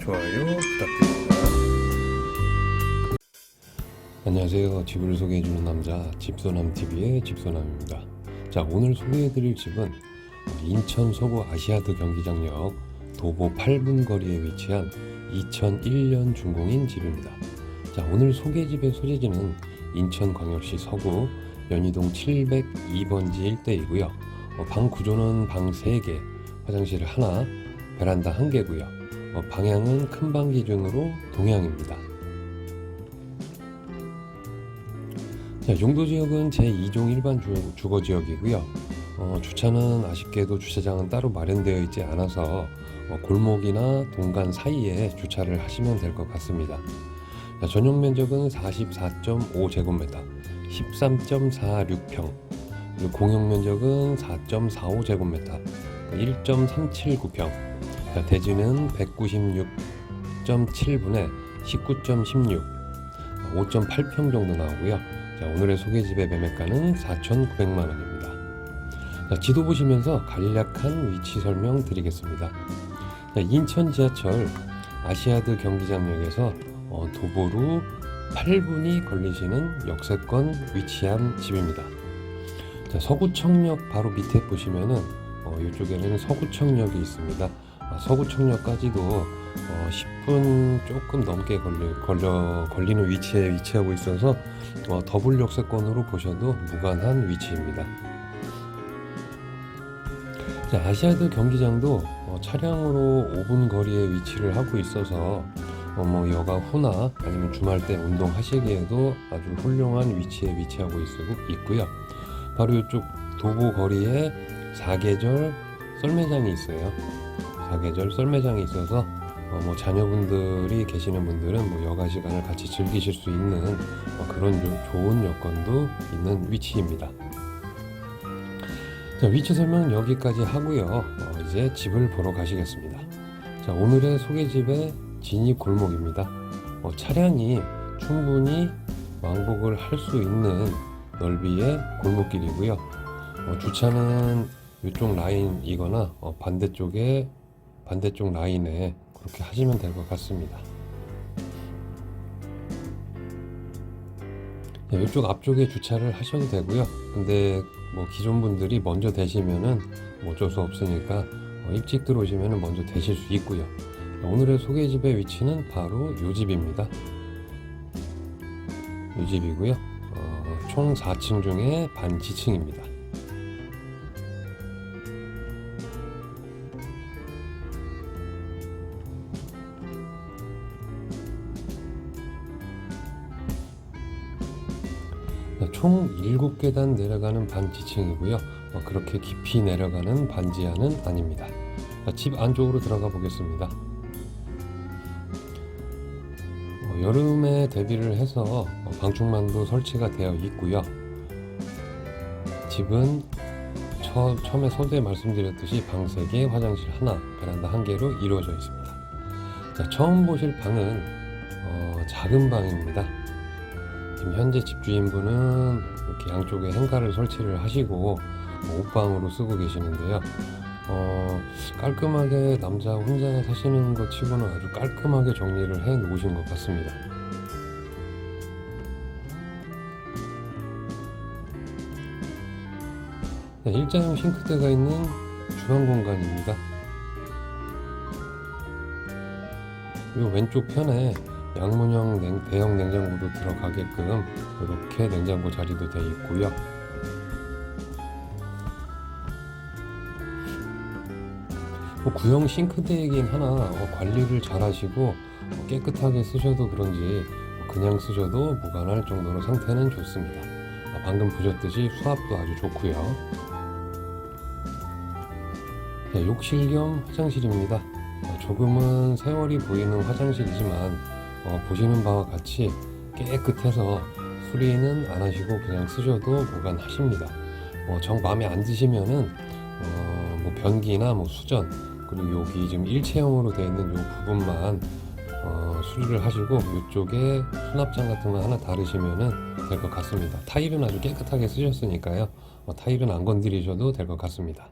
좋아요 부탁드립니다. 안녕하세요. 집을 소개해주는 남자 집소남TV의 집소남입니다. 자, 오늘 소개해드릴 집은 인천 서구 아시아드 경기장역 도보 8분 거리에 위치한 2001년 준공인 집입니다. 자, 오늘 소개집의 소재지는 인천광역시 서구 연희동 702번지 일대이고요. 어, 방 구조는 방 3개, 화장실 하나, 베란다 1개고요. 어, 방향은 큰방 기준으로 동향입니다. 자, 용도 지역은 제2종 일반 주, 주거 지역이고요. 어, 주차는 아쉽게도 주차장은 따로 마련되어 있지 않아서 어, 골목이나 동간 사이에 주차를 하시면 될 것 같습니다. 자, 전용 면적은 44.5 제곱미터, 13.46평, 그리고 공용 면적은 4.45 제곱미터, 1.379평. 자, 대지는 196.7분에 19.16, 5.8평 정도 나오고요. 자, 오늘의 소개집의 매매가는 4,900만 원입니다. 자, 지도 보시면서 간략한 위치 설명 드리겠습니다. 자, 인천 지하철 아시아드 경기장역에서 어, 도보로 8분이 걸리시는 역세권 위치한 집입니다. 자, 서구청역 바로 밑에 보시면은 어, 이쪽에는 서구청역이 있습니다. 아, 서구청역까지도 어, 10분 조금 넘게 걸려, 걸려 걸리는 위치에 위치하고 있어서 어, 더블 역세권으로 보셔도 무관한 위치입니다. 자, 아시아드 경기장도 어, 차량으로 5분 거리에 위치를 하고 있어서 어, 뭐 여가 후나 아니면 주말 때 운동하시기에도 아주 훌륭한 위치에 위치하고 있, 있고요. 바로 이쪽 도보 거리에 사계절 썰매장이 있어요. 사계절 썰매장이 있어서 어, 뭐 자녀분들이 계시는 분들은 뭐 여가 시간을 같이 즐기실 수 있는 어, 그런 요- 좋은 여건도 있는 위치입니다. 자, 위치 설명은 여기까지 하고요. 어, 이제 집을 보러 가시겠습니다. 자, 오늘의 소개집의 진입 골목입니다. 어, 차량이 충분히 왕복을 할 수 있는 넓이의 골목길이고요. 어, 주차는 이쪽 라인이거나 어, 반대쪽에 반대쪽 라인에 그렇게 하시면 될 것 같습니다. 네, 이쪽 앞쪽에 주차를 하셔도 되고요. 근데 뭐 기존 분들이 먼저 되시면은 뭐 어쩔 수 없으니까 어, 일찍 들어오시면은 먼저 되실 수 있고요. 오늘의 소개집의 위치는 바로 이 집입니다. 이 집이고요. 어, 총 4층 중에 반 지층입니다. 총 7계단 내려가는 반지층이고요. 어, 그렇게 깊이 내려가는 반지하는 아닙니다. 자, 집 안쪽으로 들어가 보겠습니다. 어, 여름에 대비를 해서 어, 방충망도 설치가 되어 있고요. 집은 처, 처음에 서두에 말씀드렸듯이 방 3개, 화장실 하나, 베란다 1개로 이루어져 있습니다. 자, 처음 보실 방은 어, 작은 방입니다. 지금 현재 집주인분은 이렇게 양쪽에 행가를 설치를 하시고 어, 옷방으로 쓰고 계시는데요. 어, 깔끔하게 남자 혼자 사시는 것 치고는 아주 깔끔하게 정리를 해 놓으신 것 같습니다. 네, 일자형 싱크대가 있는 주방 공간입니다. 이 왼쪽 편에 양문형 냉- 대형 냉장고도 들어가게끔 이렇게 냉장고 자리도 되어 있고요. 뭐 구형 싱크대이긴 하나 어, 관리를 잘 하시고 어, 깨끗하게 쓰셔도 그런지 그냥 쓰셔도 무관할 정도로 상태는 좋습니다. 아, 방금 보셨듯이 수압도 아주 좋고요. 네, 욕실 겸 화장실입니다. 어, 조금은 세월이 보이는 화장실이지만 어, 보시는 바와 같이 깨끗해서 수리는 안 하시고 그냥 쓰셔도 무관하십니다. 어, 정 마음에 안 드시면은 어, 뭐 변기나 뭐 수전 그리고 여기 지금 일체형으로 되어 있는 이 부분만 어, 수리를 하시고 이쪽에 수납장 같은 거 하나 다르시면은 될 것 같습니다. 타일은 아주 깨끗하게 쓰셨으니까요. 어, 타일은 안 건드리셔도 될 것 같습니다.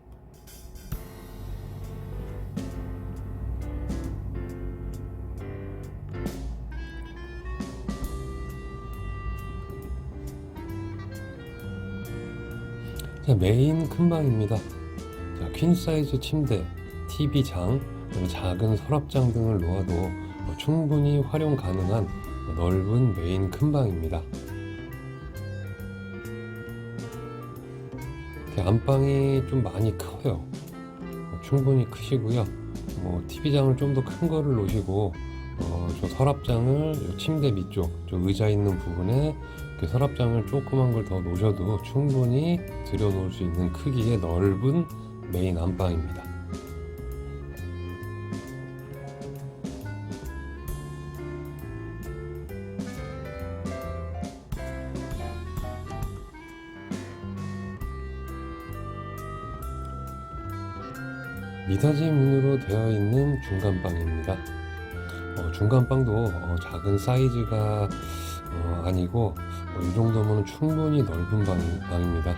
자, 메인 큰 방입니다. 자, 퀸 사이즈 침대, TV장, 작은 서랍장 등을 놓아도 어, 충분히 활용 가능한 넓은 메인 큰 방입니다. 이렇게 안방이 좀 많이 커요. 어, 충분히 크시고요. 뭐 TV장을 좀 더 큰 거를 놓으시고 어, 저 서랍장을 요 침대 밑쪽, 저 의자 있는 부분에 서랍장을 조그만 걸 더 놓으셔도 충분히 들여놓을 수 있는 크기의 넓은 메인 안방입니다. 미닫이 문으로 되어 있는 중간방입니다. 어, 중간방도 어, 작은 사이즈가 어, 아니고 어, 이 정도면 충분히 넓은 방, 방입니다.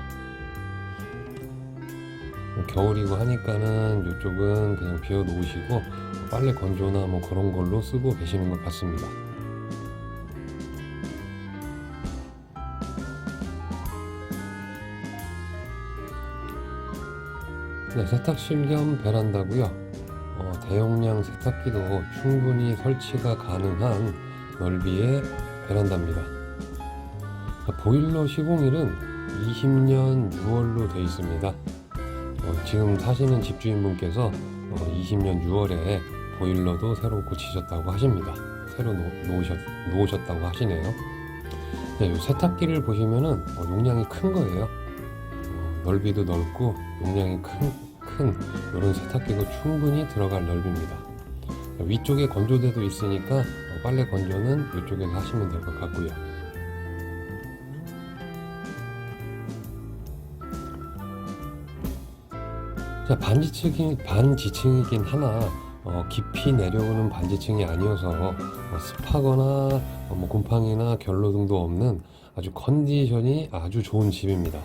뭐 겨울이고 하니까는 이쪽은 그냥 비워 놓으시고 빨래 건조나 뭐 그런 걸로 쓰고 계시는 것 같습니다. 네, 세탁실 겸 베란다고요. 어, 대용량 세탁기도 충분히 설치가 가능한 넓이의 베란다입니다. 자, 보일러 시공일은 20년 6월로 되어 있습니다. 어, 지금 사시는 집주인분께서 어, 20년 6월에 보일러도 새로 고치셨다고 하십니다. 새로 놓, 놓으셨, 놓으셨 다고 하시네요. 네, 이 세탁기를 보시면은 어, 용량이 큰 거예요. 어, 넓이도 넓고 용량이 큰, 큰 이런 세탁기도 충분히 들어갈 넓입니다. 위쪽에 건조대도 있으니까 어, 빨래 건조는 이쪽에서 하시면 될 것 같고요. 자, 반지층이, 반지층이긴 하나 어, 깊이 내려오는 반지층이 아니어서 어, 습하거나 어, 뭐 곰팡이나 결로 등도 없는 아주 컨디션이 아주 좋은 집입니다.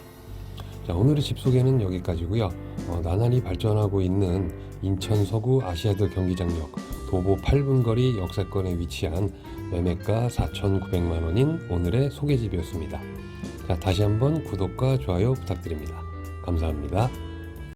자, 오늘의 집 소개는 여기까지고요. 어, 나날이 발전하고 있는 인천 서구 아시아드 경기장역 도보 8분 거리 역세권에 위치한 매매가 4,900만 원인 오늘의 소개집이었습니다. 자, 다시 한번 구독과 좋아요 부탁드립니다. 감사합니다.